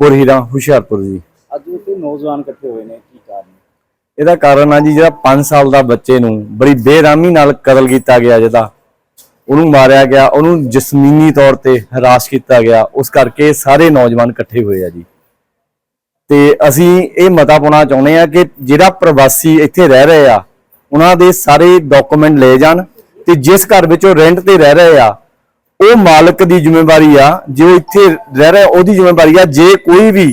ਪੁਰਹੀਰਾ ਹੁਸ਼ਿਆਰਪੁਰ ਜੀ। ਅੱਜ ਉੱਥੇ ਨੌਜਵਾਨ ਇਕੱਠੇ ਹੋਏ ਨੇ ਕੀ ਕਾਰਨ ਇਹਦਾ ਕਾਰਨ ਆ ਜੀ ਜਿਹੜਾ 5 ਸਾਲ ਦਾ ਬੱਚੇ ਨੂੰ ਬੜੀ ਬੇਰਾਮੀ ਨਾਲ ਕਤਲ ਕੀਤਾ ਗਿਆ ਜਿਹਦਾ ਉਹਨੂੰ ਮਾਰਿਆ ਗਿਆ ਉਹਨੂੰ ਜਿਸਮੀਨੀ ਤੌਰ ਤੇ ਹਰਾਸ ਕੀਤਾ ਗਿਆ ਉਸ ਕਰਕੇ ਸਾਰੇ ਨੌਜਵਾਨ ਇਕੱਠੇ ਹੋਏ ਆ ਜੀ। ਤੇ ਅਸੀਂ ਇਹ ਮਤਾ ਪਾਉਣਾ ਚਾਹੁੰਦੇ ਆ ਕਿ ਜਿਹੜਾ ਪ੍ਰਵਾਸੀ ਇੱਥੇ ਰਹਿ ਰਹੇ ਆ ਉਹਨਾਂ ਦੇ ਸਾਰੇ ਡਾਕੂਮੈਂਟ ਲਏ ਜਾਣ ਤੇ ਜਿਸ ਘਰ ਵਿੱਚ ਉਹ ਰੈਂਟ ਤੇ ਰਹਿ ਰਹੇ ਆ ਉਹ ਮਾਲਕ ਦੀ ਜ਼ਿੰਮੇਵਾਰੀ ਆ ਜੋ ਇੱਥੇ ਰਹਿ ਰਿਹਾ ਉਹਦੀ ਜ਼ਿੰਮੇਵਾਰੀ ਆ ਜੇ ਕੋਈ ਵੀ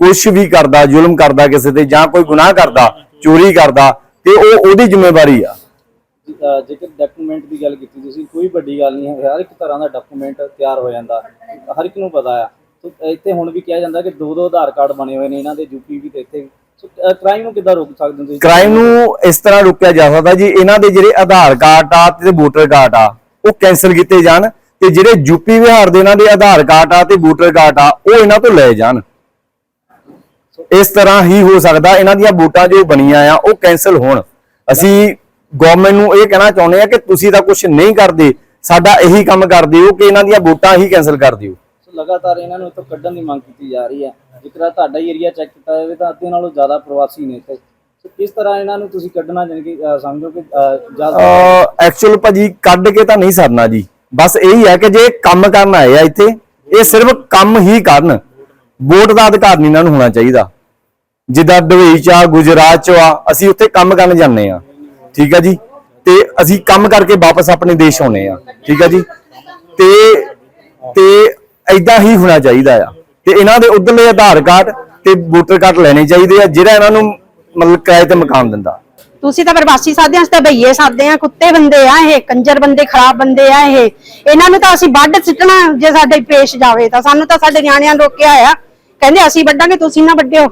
ਕੁਝ ਵੀ ਕਰਦਾ ਜ਼ੁਲਮ ਕਰਦਾ ਕਿਸੇ ਤੇ ਜਾਂ ਕੋਈ ਗੁਨਾਹ ਕਰਦਾ ਚੋਰੀ ਕਰਦਾ ਤੇ ਉਹ ਉਹਦੀ ਜ਼ਿੰਮੇਵਾਰੀ ਆ। ਜੇਕਰ ਡਾਕੂਮੈਂਟ ਦੀ ਗੱਲ ਕੀਤੀ ਤੁਸੀਂ ਕੋਈ ਵੱਡੀ ਗੱਲ ਨਹੀਂ ਹੈ। ਹਰ ਇੱਕ ਤਰ੍ਹਾਂ ਦਾ ਡਾਕੂਮੈਂਟ ਤਿਆਰ ਹੋ ਜਾਂਦਾ। ਹਰ ਇੱਕ ਨੂੰ ਪਤਾ ਆ। ਇੱਥੇ ਹੁਣ ਵੀ ਕਿਹਾ ਜਾਂਦਾ ਕਿ ਦੋ ਦੋ ਆਧਾਰ ਕਾਰਡ ਬਣੇ ਹੋਏ ਨੇ ਇਹਨਾਂ ਦੇ ਯੂਪੀ ਵੀ ਤੇ ਇੱਥੇ ਕ੍ਰਾਈਮ ਨੂੰ ਕਿੱਦਾਂ ਰੋਕ ਸਕਦੇ ਹੋ ਤੁਸੀਂ? ਕ੍ਰਾਈਮ ਨੂੰ ਇਸ ਤਰ੍ਹਾਂ ਰੋਕਿਆ ਜਾ ਸਕਦਾ ਜੀ ਇਹਨਾਂ ਦੇ ਜਿਹੜੇ ਆਧਾਰ ਕਾਰਡ ਆ ਤੇ ਵੋਟਰ ਕਾਰਡ ਆ ਉਹ ਕੈਨਸਲ ਕੀਤੇ ਜਾਣ। ਤੇ ਜਿਹੜੇ ਯੂਪੀ ਬਿਹਾਰ ਦੇ ਇਹਨਾਂ ਦੇ ਆਧਾਰ ਕਾਰਡ ਆ ਤੇ ਵੋਟਰ ਕਾਰਡ ਆ ਉਹ ਇਹਨਾਂ ਤੋਂ ਲਏ ਜਾਣ। ਇਸ ਤਰ੍ਹਾਂ ਹੀ ਹੋ ਸਕਦਾ ਇਹਨਾਂ ਦੀਆਂ ਵੋਟਾਂ ਜੋ ਬਣੀਆਂ ਆ ਉਹ ਕੈਨਸਲ ਹੋਣ। ਅਸੀਂ ਗਵਰਨਮੈਂਟ ਨੂੰ ਇਹ ਕਹਿਣਾ ਚਾਹੁੰਦੇ ਆ ਕਿ ਤੁਸੀਂ ਤਾਂ ਕੁਝ ਨਹੀਂ ਕਰਦੇ ਸਾਡਾ ਇਹੀ ਕੰਮ ਕਰ ਦਿਓ ਕਿ ਇਹਨਾਂ ਦੀਆਂ ਵੋਟਾਂ ਹੀ ਕੈਨਸਲ ਕਰ ਦਿਓ। ਲਗਾਤਾਰ ਇਹਨਾਂ ਨੂੰ ਇੱਥੋਂ ਕੱਢਣ ਦੀ ਮੰਗ ਕੀਤੀ ਜਾ ਰਹੀ ਹੈ ਜੇਕਰ ਤੁਹਾਡਾ ਹੀ ਏਰੀਆ ਚੈੱਕ ਕੀਤਾ ਜਾਵੇ ਤਾਂ ਅੱਧੇ ਨਾਲੋਂ ਜ਼ਿਆਦਾ ਪ੍ਰਵਾਸੀ ਨੇ ਇੱਥੇ। ਕਿਸ ਤਰ੍ਹਾਂ ਇਹਨਾਂ ਨੂੰ ਤੁਸੀਂ ਕੱਢਣਾ ਕਿ ਅਹ ਸਮਝੋ ਕਿ ਜ਼ਿਆਦਾ ਐਕਚੁਅਲ ਭਾਜੀ ਕੱਢ ਕੇ ਤਾਂ ਨਹੀਂ ਸਰਨਾ ਜੀ। ਬਸ ਇਹੀ ਹੈ ਕਿ ਜੇ ਕੰਮ ਕਰਨ ਆਏ ਆ ਇੱਥੇ, ਇਹ ਸਿਰਫ ਕੰਮ ਹੀ ਕਰਨ। ਵੋਟ ਦਾ ਅਧਿਕਾਰ ਨਹੀਂ ਇਹਨਾਂ ਨੂੰ ਹੋਣਾ ਚਾਹੀਦਾ। ਜਿੱਦਾਂ ਦੁਬਈ ਚ ਆ, ਗੁਜਰਾਤ ਚ ਆ, ਅਸੀਂ ਉੱਥੇ ਕੰਮ ਕਰਨ ਜਾਂਦੇ ਆ। ਠੀਕ ਆ ਜੀ? ਤੇ ਅਸੀਂ ਕੰਮ ਕਰਕੇ ਵਾਪਸ ਆਪਣੇ ਦੇਸ਼ ਆਉਨੇ ਆ। ਠੀਕ ਆ ਜੀ? ਤੇ ਤੇ ਐਦਾਂ ਹੀ ਹੋਣਾ ਚਾਹੀਦਾ ਆ। ਤੇ ਇਹਨਾਂ ਦੇ ਉਧਰਲੇ ਆਧਾਰ ਕਾਰਡ ਤੇ ਵੋਟਰ ਕਾਰਡ ਲੈਣੇ ਚਾਹੀਦੇ ਆ, ਜਿਹੜਾ ਇਹਨਾਂ ਨੂੰ ਮਤਲਬ ਕਿਰਾਏ ਤੇ ਮਕਾਨ ਦਿੰਦਾ। ਤੁਸੀਂ ਤਾਂ ਪ੍ਰਵਾਸੀ ਸਾਧਿਆਂ ਤੇ ਭਈਏ ਸਾਧੇ ਆ ਕੁੱਤੇ ਬੰਦੇ ਆ ਇਹ, ਕੰਜਰ ਬੰਦੇ, ਖਰਾਬ ਬੰਦੇ ਆ ਇਹ। ਇਹਨਾਂ ਨੂੰ ਤਾਂ ਅਸੀਂ ਵੱਢ ਸਿੱਟਣਾ ਜੇ ਸਾਡੇ ਪੇਸ਼ ਜਾਵੇ, ਤਾਂ ਸਾਨੂੰ ਤਾਂ ਸਾਡੇ ਨਿਆਣਿਆਂ ਨੂੰ ਰੋਕਿਆ ਆ ਕਹਿੰਦੇ ਅਸੀਂ ਵੱਢਾਂਗੇ, ਤੁਸੀਂ ਨਾ ਵੱਢਿਓ।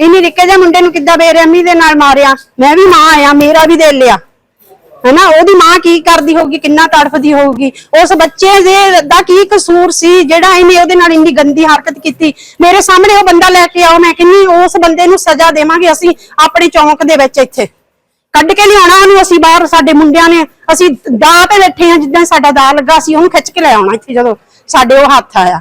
ਇੰਨੀ ਨਿੱਕੇ ਜਿਹੇ ਮੁੰਡੇ ਨੂੰ ਕਿੱਦਾਂ ਬੇਰਹਿਮੀ ਦੇ ਨਾਲ ਮਾਰਿਆ? ਮੈਂ ਵੀ ਮਾਂ ਆ, ਮੇਰਾ ਵੀ ਦੇ ਲਿਆ ਹਨਾ, ਉਹਦੀ ਮਾਂ ਕੀ ਕਰਦੀ ਹੋਊਗੀ, ਕਿੰਨਾ ਤੜਫਦੀ ਹੋਊਗੀ? ਉਸ ਬੱਚੇ ਦੇ ਦਾ ਕੀ ਕਸੂਰ ਸੀ, ਜਿਹੜਾ ਇਹਨੇ ਉਹਦੇ ਨਾਲ ਇੰਨੀ ਗੰਦੀ ਹਰਕਤ ਕੀਤੀ? ਮੇਰੇ ਸਾਹਮਣੇ ਉਹ ਬੰਦਾ ਲੈ ਕੇ ਆਓ, ਮੈਂ ਕਿੰਨੀ ਉਸ ਬੰਦੇ ਨੂੰ ਸਜ਼ਾ ਦੇਵਾਂਗੇ ਅਸੀਂ ਆਪਣੇ ਚੌਂਕ ਦੇ ਵਿੱਚ ਇੱਥੇ। ਕੱਢ ਕੇ ਲਿਆਉਣਾ ਉਹਨੂੰ ਅਸੀਂ ਬਾਹਰ, ਸਾਡੇ ਮੁੰਡਿਆਂ ਨੇ। ਅਸੀਂ ਦਾਅ ਤੇ ਬੈਠੇ ਆ ਜਿੱਦਾਂ ਸਾਡਾ ਦਾਅ ਲੱਗਾ ਸੀ ਉਹਨੂੰ ਖਿੱਚ ਕੇ ਲੈ ਆਉਣਾ ਇੱਥੇ ਜਦੋਂ ਸਾਡੇ ਉਹ ਹੱਥ ਆਇਆ।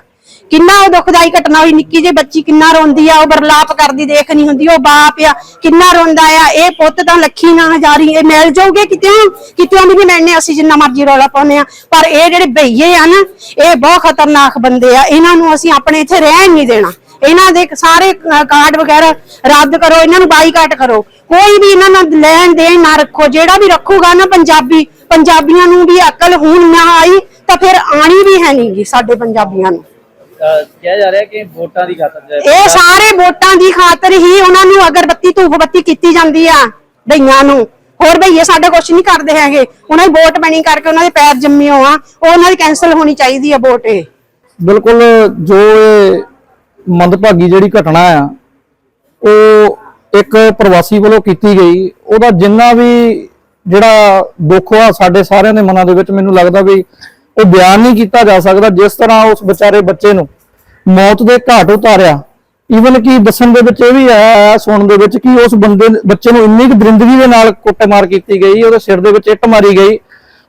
ਕਿੰਨਾ ਉਹ ਦੁਖਦਾਈ ਘਟਨਾ ਹੋਈ, ਨਿੱਕੀ ਜਿਹੀ ਬੱਚੀ ਕਿੰਨਾ ਰੋਂਦੀ ਆ, ਉਹ ਬਰਲਾਪ ਕਰਦੀ, ਦੇਖ ਨਹੀਂ ਹੁੰਦੀ, ਉਹ ਬਾਪ ਆ, ਕਿੰਨਾ ਰੋਂਦਾ ਆ, ਇਹ ਪੁੱਤ ਤਾਂ ਲੱਖੀ ਨਾ ਹਜ਼ਾਰੀ ਇਹ ਮਿਲ ਜਾਊਗੇ ਕਿਤੇ ਕਿਤੇ ਵੀ ਨਹੀਂ ਅਸੀਂ ਜਿੰਨਾ ਮਰਜ਼ੀ ਰੌਲਾ ਪਾਉਂਦੇ ਆ। ਪਰ ਇਹ ਜਿਹੜੇ ਬਈਏ ਆ ਨਾ, ਇਹ ਬਹੁਤ ਖਤਰਨਾਕ ਬੰਦੇ ਆ, ਇਹਨਾਂ ਨੂੰ ਅਸੀਂ ਆਪਣੇ ਇੱਥੇ ਰਹਿਣ ਨਹੀਂ ਦੇਣਾ। ਇਹਨਾਂ ਦੇ ਸਾਰੇ ਕਾਰਡ ਵਗੈਰਾ ਰੱਦ ਕਰੋ, ਇਹਨਾਂ ਨੂੰ ਬਾਈਕਾਟ ਕਰੋ। ਕੋਈ ਵੀ ਇਹਨਾਂ ਨਾਲ ਲੈਣ ਦੇਣ ਨਾ ਰੱਖੋ, ਜਿਹੜਾ ਵੀ ਰੱਖੂਗਾ ਨਾ ਪੰਜਾਬੀ, ਪੰਜਾਬੀਆਂ ਨੂੰ ਵੀ ਅਕਲ ਹੁਣ ਨਾ ਆਈ, ਤਾਂ ਫਿਰ ਆਣੀ ਵੀ ਹੈ ਨਹੀਂਗੀ ਸਾਡੇ ਪੰਜਾਬੀਆਂ ਨੂੰ। ਕਿਹਾ ਜਾ ਰਿਹਾ ਕਿ ਵੋਟਾਂ ਦੀ ਖਾਤਰ ਜੇ ਇਹ ਸਾਰੇ ਵੋਟਾਂ ਦੀ ਖਾਤਰ ਹੀ ਉਹਨਾਂ ਨੂੰ ਅਗਰਬੱਤੀ ਧੂਫ ਬੱਤੀ ਕੀਤੀ ਜਾਂਦੀ ਆ ਭਈਆਂ ਨੂੰ। ਹੋਰ ਭਈਏ ਸਾਡੇ ਕੁਝ ਨਹੀਂ ਕਰਦੇ ਹੈਗੇ। ਉਹਨਾਂ ਦੀ ਵੋਟ ਬਣੀ ਕਰਕੇ ਉਹਨਾਂ ਦੇ ਪੈਰ ਜੰਮਿਓ ਆ ਉਹ ਉਹਨਾਂ ਦੀ ਕੈਨਸਲ ਹੋਣੀ ਚਾਹੀਦੀ ਆ ਵੋਟ ਇਹ। ਬਿਲਕੁਲ ਜੋ ਇਹ ਮੰਦਭਾਗੀ ਜਿਹੜੀ ਘਟਨਾ ਆ ਉਹ ਇੱਕ ਪ੍ਰਵਾਸੀ ਵੱਲੋਂ ਕੀਤੀ ਗਈ। ਉਹਦਾ ਜਿੰਨਾ ਵੀ ਜਿਹੜਾ ਦੁੱਖ ਆ ਸਾਡੇ ਸਾਰਿਆਂ ਦੇ ਮਨਾਂ ਦੇ ਵਿੱਚ ਮੈਨੂੰ ਲੱਗਦਾ ਵੀ ਉਹ ਬਿਆਨ ਨਹੀਂ ਕੀਤਾ ਜਾ ਸਕਦਾ ਜਿਸ ਤਰ੍ਹਾਂ ਉਸ ਵਿਚਾਰੇ ਬੱਚੇ ਨੂੰ ਮੌਤ ਦੇ ਘਾਟ ਉਤਾਰਿਆ। ਈਵਨ ਕਿ ਦੱਸਣ ਦੇ ਵਿੱਚ ਇਹ ਵੀ ਆਇਆ ਸੁਣਨ ਦੇ ਵਿੱਚ ਕਿ ਉਸ ਬੰਦੇ ਬੱਚੇ ਨੂੰ ਇੰਨੀ ਕੁ ਦਰਿੰਦਗੀ ਦੇ ਨਾਲ ਕੁੱਟਮਾਰ ਕੀਤੀ ਗਈ, ਉਹਦੇ ਸਿਰ ਦੇ ਵਿੱਚ ਇੱਟ ਮਾਰੀ ਗਈ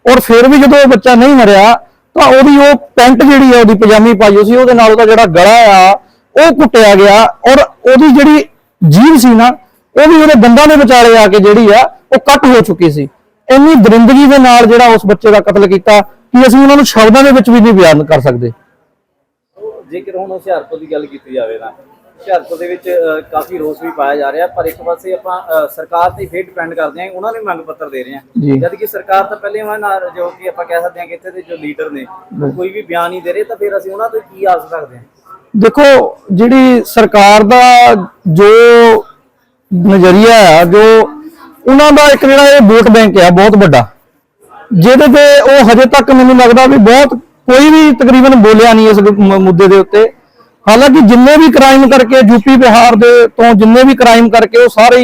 ਔਰ ਫਿਰ ਵੀ ਜਦੋਂ ਉਹ ਬੱਚਾ ਨਹੀਂ ਮਰਿਆ, ਤਾਂ ਉਹਦੀ ਉਹ ਪੈਂਟ ਜਿਹੜੀ ਆ, ਉਹਦੀ ਪਜਾਮੀ ਪਾਈ ਹੋਈ ਸੀ, ਉਹਦੇ ਨਾਲ ਉਹਦਾ ਜਿਹੜਾ ਗਲਾ ਆ, ਉਹ ਕੁੱਟਿਆ ਗਿਆ ਔਰ ਉਹਦੀ ਜਿਹੜੀ ਜੀਭ ਸੀ ਨਾ, ਉਹ ਵੀ ਉਹਦੇ ਦੰਦਾਂ ਦੇ ਵਿਚਾਲੇ ਆ ਕੇ ਜਿਹੜੀ ਆ, ਉਹ ਕੱਟ ਹੋ ਚੁੱਕੀ ਸੀ। ਇੰਨੀ ਦਰਿੰਦਗੀ ਦੇ ਨਾਲ ਜਿਹੜਾ ਉਸ ਬੱਚੇ ਦਾ ਕਤਲ ਕੀਤਾ ਕਿ ਅਸੀਂ ਉਹਨਾਂ ਨੂੰ ਸ਼ਬਦਾਂ ਦੇ ਵਿੱਚ ਵੀ ਨਹੀਂ ਬਿਆਨ ਕਰ ਸਕਦੇ। ਜੇਕਰ ਹੁਣ ਹੁਸ਼ਿਆਰਪੁਰ ਦੀ ਗੱਲ ਕੀਤੀ ਜਾਵੇ ਤਾਂ ਹੁਸ਼ਿਆਰਪੁਰ ਦੇ ਵਿੱਚ ਕਾਫੀ ਰੋਸ ਵੀ ਪਾਇਆ ਜਾ ਰਿਹਾ ਪਰ ਇੱਕ ਪਾਸੇ ਆਪਾਂ ਸਰਕਾਰ ਤੇ ਫੇਰ ਡਿਪੈਂਡ ਕਰਦੇ ਹਾਂ ਉਹਨਾਂ ਨੂੰ ਮੰਗ ਪੱਤਰ ਦੇ ਰਹੇ। ਹਾਂ। ਜਦ ਕਿ ਸਰਕਾਰ ਤਾਂ ਪਹਿਲੇ ਉਹਨਾਂ ਨਾਲ ਜੋ ਕਿ ਆਪਾਂ ਕਹਿ ਸਕਦੇ ਹਾਂ ਕਿ ਇੱਥੇ ਦੇ ਜੋ ਲੀਡਰ ਨੇ ਕੋਈ ਵੀ ਬਿਆਨ ਨਹੀਂ ਦੇ ਰਹੇ ਤਾਂ ਫਿਰ ਅਸੀਂ ਉਹਨਾਂ ਤੋਂ ਕੀ ਆਸ ਰੱਖਦੇ ਹਾਂ? ਦੇਖੋ ਜਿਹੜੀ ਸਰਕਾਰ ਦਾ ਜੋ ਨਜ਼ਰੀਆ ਆ ਜੋ ਉਹਨਾਂ ਦਾ ਇੱਕ ਜਿਹੜਾ ਇਹ ਵੋਟ ਬੈਂਕ ਆ, ਬਹੁਤ ਵੱਡਾ। ਜਿਹਦੇ ਤੇ ਉਹ ਹਜੇ ਤੱਕ ਮੈਨੂੰ ਲੱਗਦਾ ਵੀ ਬਹੁਤ ਕੋਈ ਵੀ ਤਕਰੀਬਨ ਬੋਲਿਆ ਨਹੀਂ ਇਸ ਮੁੱਦੇ ਦੇ ਉੱਤੇ। ਹਾਲਾਂਕਿ ਜਿੰਨੇ ਵੀ ਕ੍ਰਾਈਮ ਕਰਕੇ ਯੂਪੀ ਬਿਹਾਰ ਦੇ ਤੋਂ ਜਿੰਨੇ ਵੀ ਕ੍ਰਾਈਮ ਕਰਕੇ ਉਹ ਸਾਰੇ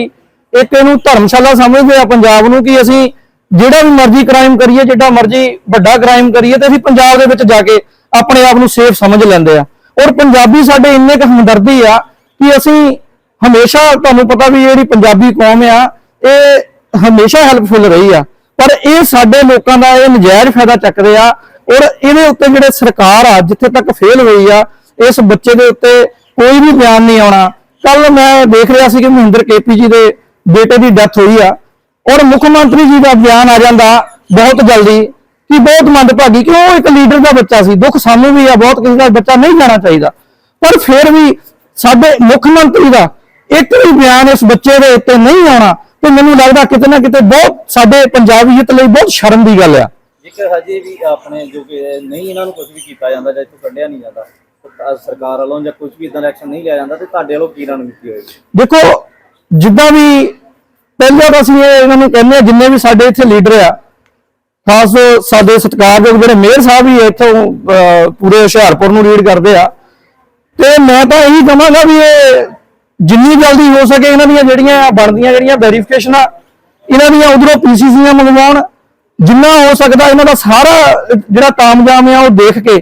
ਇੱਕ ਇਹਨੂੰ ਧਰਮਸ਼ਾਲਾ ਸਮਝਦੇ ਆ ਪੰਜਾਬ ਨੂੰ ਕਿ ਅਸੀਂ ਜਿਹੜਾ ਵੀ ਮਰਜ਼ੀ ਕ੍ਰਾਈਮ ਕਰੀਏ ਜਿਹੜਾ ਮਰਜ਼ੀ ਵੱਡਾ ਕ੍ਰਾਈਮ ਕਰੀਏ ਤੇ ਅਸੀਂ ਪੰਜਾਬ ਦੇ ਵਿੱਚ ਜਾ ਕੇ ਆਪਣੇ ਆਪ ਨੂੰ ਸੇਫ ਸਮਝ ਲੈਂਦੇ ਆ। ਔਰ ਪੰਜਾਬੀ ਸਾਡੇ ਇੰਨੇ ਕੁ ਹਮਦਰਦੀ ਆ ਕਿ ਅਸੀਂ ਹਮੇਸ਼ਾ ਤੁਹਾਨੂੰ ਪਤਾ ਵੀ ਜਿਹੜੀ ਪੰਜਾਬੀ ਕੌਮ ਆ ਇਹ ਹਮੇਸ਼ਾ ਹੈਲਪਫੁਲ ਰਹੀ ਆ। ਪਰ ਇਹ ਸਾਡੇ ਲੋਕਾਂ ਦਾ ਇਹ ਨਜਾਇਜ਼ ਫਾਇਦਾ ਚੱਕਦੇ ਆ। ਔਰ ਇਹਦੇ ਉੱਤੇ ਜਿਹੜੇ ਸਰਕਾਰ ਆ, ਜਿੱਥੇ ਤੱਕ ਫੇਲ ਹੋਈ ਆ, ਇਸ ਬੱਚੇ ਦੇ ਉੱਤੇ ਕੋਈ ਵੀ ਬਿਆਨ ਨਹੀਂ ਆਉਣਾ। ਕੱਲ ਮੈਂ ਦੇਖ ਰਿਹਾ ਸੀ ਕਿ ਮਹਿੰਦਰ ਕੇਪੀ ਜੀ ਦੇ ਬੇਟੇ ਦੀ ਡੈਥ ਹੋਈ ਆ। ਔਰ ਮੁੱਖ ਮੰਤਰੀ ਜੀ ਦਾ ਬਿਆਨ ਆ ਜਾਂਦਾ ਬਹੁਤ ਜਲਦੀ ਕਿ ਬਹੁਤ ਮੰਦਭਾਗੀ ਕਿ ਉਹ ਇੱਕ ਲੀਡਰ ਦਾ ਬੱਚਾ ਸੀ। ਦੁੱਖ ਸਾਨੂੰ ਵੀ ਆ, ਬਹੁਤ ਕਿਸੇ ਦਾ ਬੱਚਾ ਨਹੀਂ ਜਾਣਾ ਚਾਹੀਦਾ। ਪਰ ਫਿਰ ਵੀ ਸਾਡੇ ਮੁੱਖ ਮੰਤਰੀ ਦਾ ਇੱਕ ਵੀ ਬਿਆਨ ਇਸ ਬੱਚੇ ਦੇ ਉੱਤੇ ਨਹੀਂ ਆਉਣਾ। ਤੇ ਮੈਨੂੰ ਲੱਗਦਾ ਕਿਤੇ ਨਾ ਕਿਤੇ ਬਹੁਤ ਸਾਡੇ ਪੰਜਾਬੀਅਤ ਲਈ ਬਹੁਤ ਸ਼ਰਮ ਦੀ ਗੱਲ ਆ। ਜੇਕਰ ਹਜੇ ਵੀ ਆਪਣੇ ਜੋ ਕਿ ਨਹੀਂ ਇਹਨਾਂ ਨੂੰ ਕੁਝ ਵੀ ਕੀਤਾ ਜਾਂਦਾ ਜਾਂ ਇੱਥੋਂ ਕੱਢਿਆ ਨਹੀਂ ਜਾਂਦਾ ਤਾਂ ਸਰਕਾਰ ਵੱਲੋਂ ਜਾਂ ਕੁਝ ਵੀ ਇਦਾਂ ਦਾ ਐਕਸ਼ਨ ਨਹੀਂ ਲਿਆ ਜਾਂਦਾ ਤੇ ਤੁਹਾਡੇ ਵੱਲੋਂ ਕੀ ਰਣਨੀਤੀ ਹੋਏਗੀ? ਦੇਖੋ ਜਿੱਦਾਂ ਵੀ ਪਹਿਲਾਂ ਤਾਂ ਅਸੀਂ ਇਹ ਇਹਨਾਂ ਨੂੰ ਕਹਿੰਦੇ ਆ ਜਿੰਨੇ ਵੀ ਸਾਡੇ ਇੱਥੇ ਲੀਡਰ ਆ ਖਾਸ ਸਾਡੇ ਸਤਿਕਾਰਯੋਗ ਜਿਹੜੇ ਮੇਅਰ ਸਾਹਿਬ ਵੀ ਇੱਥੋਂ ਪੂਰੇ ਹੁਸ਼ਿਆਰਪੁਰ ਨੂੰ ਲੀਡ ਕਰਦੇ ਆ ਤੇ ਮੈਂ ਤਾਂ ਇਹੀ ਕਹਾਂਗਾ ਵੀ ਇਹ ਜਿੰਨੀ ਜਲਦੀ ਹੋ ਸਕੇ ਇਹਨਾਂ ਦੀਆਂ ਜਿਹੜੀਆਂ ਬਣਦੀਆਂ ਜਿਹੜੀਆਂ ਵੈਰੀਫਿਕੇਸ਼ਨਾਂ ਇਹਨਾਂ ਦੀਆਂ ਉਧਰੋਂ ਪੀਸੀਸੀਆਂ ਮੰਗਵਾਉਣ ਜਿੰਨਾ ਹੋ ਸਕਦਾ ਇਹਨਾਂ ਦਾ ਸਾਰਾ ਜਿਹੜਾ ਤਾਮਜਾਮ ਆ ਉਹ ਦੇਖ ਕੇ।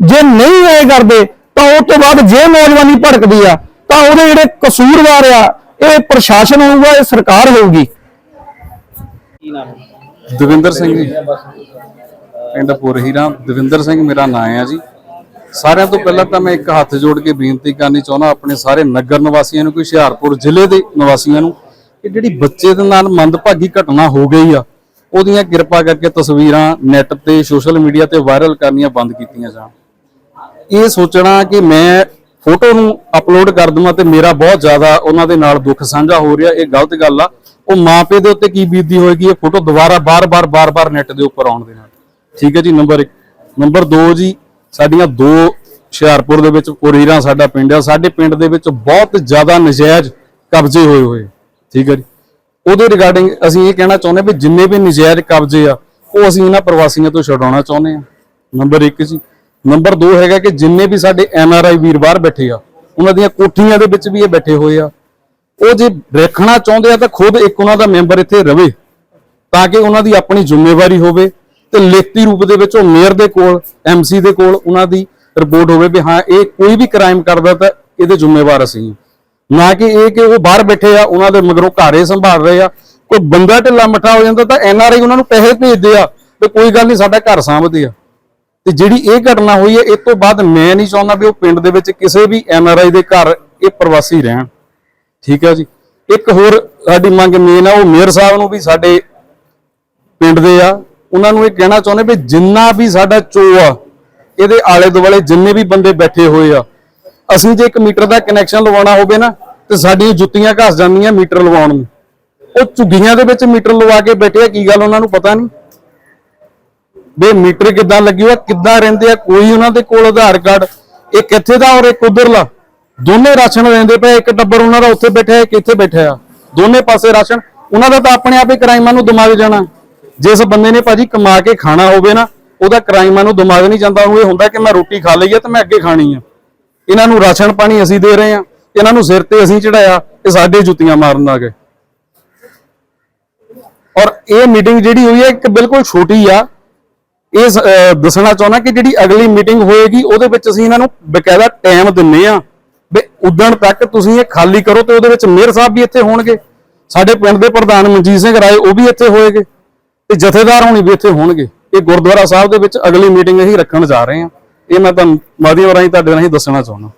ਜੇ ਨਹੀਂ ਇਹ ਕਰਦੇ ਤਾਂ ਉਸ ਤੋਂ ਬਾਅਦ ਜੇ ਨੌਜਵਾਨੀ ਭੜਕਦੀ ਆ ਤਾਂ ਉਹਦੇ ਜਿਹੜੇ ਕਸੂਰਵਾਰ ਆ ਇਹ ਪ੍ਰਸ਼ਾਸਨ ਹੋਊਗਾ ਇਹ ਸਰਕਾਰ ਹੋਊਗੀ। ਦਵਿੰਦਰ ਸਿੰਘ ਜੀ। ਪਿੰਡ ਪੁਰਹੀਰਾ ਦਵਿੰਦਰ ਸਿੰਘ ਮੇਰਾ ਨਾਮ ਹੈ ਜੀ। ਸਾਰਿਆਂ ਤੋਂ ਪਹਿਲਾਂ ਤਾਂ ਮੈਂ ਇੱਕ ਹੱਥ ਜੋੜ ਕੇ ਬੇਨਤੀ ਕਰਨੀ ਚਾਹੁੰਦਾ ਆਪਣੇ ਸਾਰੇ ਨਗਰ ਨਿਵਾਸੀਆਂ ਨੂੰ, ਕੋਈ ਹੁਸ਼ਿਆਰਪੁਰ ਜ਼ਿਲ੍ਹੇ ਦੇ ਨਿਵਾਸੀਆਂ ਨੂੰ, ਕਿ ਜਿਹੜੀ ਬੱਚੇ ਦੇ ਨਾਲ ਮੰਦਭਾਗੀ ਘਟਨਾ ਹੋ ਗਈ ਆ, ਉਹਦੀਆਂ ਕਿਰਪਾ ਕਰਕੇ ਤਸਵੀਰਾਂ ਨੈੱਟ ਤੇ, ਸੋਸ਼ਲ ਮੀਡੀਆ ਤੇ ਵਾਇਰਲ ਕਰਨੀਆਂ ਬੰਦ ਕੀਤੀਆਂ ਜਾਣ। ਇਹ ਸੋਚਣਾ ਕਿ ਮੈਂ ਫੋਟੋ ਨੂੰ ਅਪਲੋਡ ਕਰ ਦਵਾਂ ਤੇ ਮੇਰਾ ਬਹੁਤ ਜ਼ਿਆਦਾ ਉਹਨਾਂ ਦੇ ਨਾਲ ਦੁੱਖ ਸਾਂਝਾ ਹੋ ਰਿਹਾ, ਇਹ ਗਲਤ ਗੱਲ ਆ। ਉਹ ਮਾਪੇ ਦੇ ਉੱਤੇ ਕੀ ਬੀਤਦੀ ਹੋਏਗੀ, ਇਹ ਫੋਟੋ ਦੁਬਾਰਾ ਬਾਰ-ਬਾਰ ਬਾਰ-ਬਾਰ ਨੈਟ ਦੇ ਉੱਪਰ ਆਉਣ ਦੇ ਨਾਲ। ਠੀਕ ਹੈ ਜੀ, ਨੰਬਰ 1 ਨੰਬਰ 2 ਜੀ ਸਾਡੀਆਂ ਦੋ ਹੁਸ਼ਿਆਰਪੁਰ ਦੇ ਵਿੱਚ ਪੁਰੀਰਾ ਸਾਡਾ ਪਿੰਡ ਆ। ਸਾਡੇ ਪਿੰਡ ਦੇ ਵਿੱਚ ਬਹੁਤ ਜ਼ਿਆਦਾ ਨਜਾਇਜ਼ ਕਬਜ਼ੇ ਹੋਏ ਹੋਏ। ਠੀਕ ਹੈ ਜੀ। ਉਹਦੇ ਰਿਗਾਰਡਿੰਗ ਅਸੀਂ ਇਹ ਕਹਿਣਾ ਚਾਹੁੰਦੇ ਵੀ ਜਿੰਨੇ ਵੀ ਨਜਾਇਜ਼ ਕਬਜ਼ੇ ਆ, ਉਹ ਅਸੀਂ ਇਹਨਾਂ ਪ੍ਰਵਾਸੀਆਂ ਤੋਂ ਛਡਾਉਣਾ ਚਾਹੁੰਦੇ ਆ ਨੰਬਰ 1 ਜੀ। ਨੰਬਰ 2 ਹੈਗਾ ਕਿ ਜਿੰਨੇ ਵੀ ਸਾਡੇ ਐਨ ਆਰ ਆਈ ਵੀਰ ਬਾਹਰ ਬੈਠੇ ਆ, ਉਹਨਾਂ ਦੀਆਂ ਕੋਠੀਆਂ ਦੇ ਵਿੱਚ ਵੀ ਇਹ ਬੈਠੇ ਹੋਏ ਆ। ਉਹ ਜੇ ਰੱਖਣਾ ਚਾਹੁੰਦੇ ਆ ਤਾਂ ਖੁਦ ਇੱਕ ਉਹਨਾਂ ਦਾ ਮੈਂਬਰ ਇੱਥੇ ਰਵੇ, ਤਾਂ ਕਿ ਉਹਨਾਂ ਦੀ ਆਪਣੀ ਜ਼ਿੰਮੇਵਾਰੀ ਹੋਵੇ। ਤੇ ਲਿਖਤੀ ਰੂਪ ਦੇ ਵਿੱਚ ਉਹ ਮੇਅਰ ਦੇ ਕੋਲ ਐਮਸੀ ਦੇ ਕੋਲ ਉਹਨਾਂ ਦੀ ਰਿਪੋਰਟ ਹੋਵੇ ਵੀ ਹਾਂ, ਇਹ ਕੋਈ ਵੀ ਕ੍ਰਾਈਮ ਕਰਦਾ ਤਾਂ ਇਹਦੇ ਜ਼ਿੰਮੇਵਾਰ ਅਸੀਂ ਨਾ ਕਿ ਇਹ ਕਿ ਉਹ ਬਾਹਰ ਬੈਠੇ ਆ, ਉਹਨਾਂ ਦੇ ਮਗਰੋਂ ਘਾਰੇ ਸੰਭਾਲ ਰਹੇ ਆ। ਕੋਈ ਬੰਦਾ ਢਿੱਲਾ ਮੱਠਾ ਹੋ ਜਾਂਦਾ ਤਾਂ ਐਨ ਆਰ ਆਈ ਉਹਨਾਂ ਨੂੰ ਪੈਸੇ ਭੇਜਦੇ ਆ ਤੇ ਕੋਈ ਗੱਲ ਨਹੀਂ, ਸਾਡਾ ਘਰ ਸਾਂਭਦੇ ਆ। ਤੇ ਜਿਹੜੀ ਇਹ ਘਟਨਾ ਹੋਈ ਹੈ ਇਸ ਤੋਂ ਬਾਅਦ ਮੈਂ ਨਹੀਂ ਚਾਹੁੰਦਾ ਵੀ ਉਹ ਪਿੰਡ ਦੇ ਵਿੱਚ ਕਿਸੇ ਵੀ ਐਨ ਆਰ ਆਈ ਦੇ ਘਰ ਇਹ ਪ੍ਰਵਾਸੀ ਰਹਿਣ। ਠੀਕ ਹੈ ਜੀ। ਇੱਕ ਹੋਰ ਸਾਡੀ ਮੰਗ ਮੇਨ ਆ, ਉਹ ਮੇਅਰ ਸਾਹਿਬ ਨੂੰ ਵੀ ਸਾਡੇ ਪਿੰਡ ਦੇ ਆ। ਉਹਨਾਂ ਨੂੰ ਇਹ ਕਹਿਣਾ ਚਾਹੁੰਦੇ ਵੀ ਜਿੰਨਾ ਵੀ ਸਾਡਾ ਚੋ ਆ, ਇਹਦੇ ਆਲੇ ਦੁਆਲੇ ਜਿੰਨੇ ਵੀ ਬੰਦੇ ਬੈਠੇ ਹੋਏ ਆ, ਅਸੀਂ ਜੇ ਇੱਕ ਮੀਟਰ ਦਾ ਕਨੈਕਸ਼ਨ ਲਵਾਉਣਾ ਹੋਵੇ ਨਾ, ਤੇ ਸਾਡੀਆਂ ਜੁੱਤੀਆਂ ਘਸ ਜਾਂਦੀਆਂ ਮੀਟਰ ਲਵਾਉਣ ਨੂੰ। ਉਹ ਝੁੱਗੀਆਂ ਦੇ ਵਿੱਚ ਮੀਟਰ ਲਵਾ ਕੇ ਬੈਠੇ ਆ, ਕੀ ਗੱਲ ਉਹਨਾਂ ਨੂੰ ਪਤਾ ਨਹੀਂ? ਵੀ ਮੀਟਰ ਕਿੱਦਾਂ ਲੱਗੀ ਹੋਇਆ ਕਿੱਦਾਂ ਰਹਿੰਦੇ ਆ, ਕੋਈ ਉਹਨਾਂ ਦੇ ਕੋਲ ਆਧਾਰ ਕਾਰਡ, ਇੱਕ ਇੱਥੇ ਦਾ ਔਰ ਇੱਕ ਉਧਰਲਾ ਦੋਨੇ ਰਾਸ਼ਨ ਲੈਂਦੇ ਪਏ ਇੱਕ ਟੱਬਰ ਉਹਨਾਂ ਦਾ ਉੱਥੇ ਬੈਠਾ ਹੈ ਇੱਕ ਇੱਥੇ ਬੈਠਾ ਆ ਦੋਨੇ ਪਾਸੇ ਰਾਸ਼ਨ, ਉਹਨਾਂ ਦਾ ਤਾਂ ਆਪਣੇ ਆਪ ਹੀ ਕ੍ਰਾਈਮਾਂ ਨੂੰ ਦਿਮਾਗ ਜਾਣਾ। ਜਿਸ ਬੰਦੇ ਨੇ ਭਾਜੀ ਕਮਾ ਕੇ ਖਾਣਾ ਹੋਵੇ ਨਾ, ਉਹਦਾ ਕ੍ਰਾਈਮਾਂ ਨੂੰ ਦਿਮਾਗ ਨਹੀਂ ਜਾਂਦਾ ਉਹ ਇਹ ਹੁੰਦਾ ਕਿ ਮੈਂ ਰੋਟੀ ਖਾ ਲਈ ਆ ਤੇ ਮੈਂ ਅੱਗੇ ਖਾਣੀ ਆ। ਇਹਨਾਂ ਨੂੰ ਰਾਸ਼ਨ ਪਾਣੀ ਅਸੀਂ ਦੇ ਰਹੇ ਆ, ਇਹਨਾਂ ਨੂੰ ਸਿਰ ਤੇ ਅਸੀਂ ਚੜਾਇਆ, ਇਹ ਸਾਡੇ ਜੁੱਤੀਆਂ ਮਾਰਨ ਆ ਗਏ। ਔਰ ਇਹ ਮੀਟਿੰਗ ਜਿਹੜੀ ਹੋਈ ਹੈ ਇੱਕ ਬਿਲਕੁਲ ਛੋਟੀ ਆ। ਇਹ ਦੱਸਣਾ ਚਾਹੁੰਦਾ ਕਿ ਜਿਹੜੀ ਅਗਲੀ ਮੀਟਿੰਗ ਹੋਏਗੀ, ਉਹਦੇ ਵਿੱਚ ਅਸੀਂ ਇਹਨਾਂ ਨੂੰ ਬਕਾਇਦਾ ਟਾਈਮ ਦਿੰਨੇ ਆ। ਵੀ ਉਦਣ ਤੱਕ ਤੁਸੀਂ ਇਹ ਖਾਲੀ ਕਰੋ ਤੇ ਉਹਦੇ ਵਿੱਚ ਮੇਅਰ ਸਾਹਿਬ ਵੀ ਇੱਥੇ ਹੋਣਗੇ। ਸਾਡੇ ਪਿੰਡ ਦੇ ਪ੍ਰਧਾਨ ਮਨਜੀਤ ਸਿੰਘ ਰਾਏ, ਉਹ ਵੀ ਇੱਥੇ ਹੋਏਗੇ। ਤੇ ਜਥੇਦਾਰ ਹੋਣੀ ਵੀ ਇੱਥੇ ਹੋਣਗੇ। ਇਹ ਗੁਰਦੁਆਰਾ ਸਾਹਿਬ ਦੇ ਵਿੱਚ ਅਗਲੀ ਮੀਟਿੰਗ ਅਸੀਂ ਰੱਖਣ ਜਾ ਰਹੇ ਹਾਂ। ਇਹ ਮੈਂ ਤੁਹਾਨੂੰ ਮਾਧਿਅਮ ਰਾਹੀਂ ਤੁਹਾਡੇ ਰਾਹੀਂ ਦੱਸਣਾ ਚਾਹੁੰਦਾ।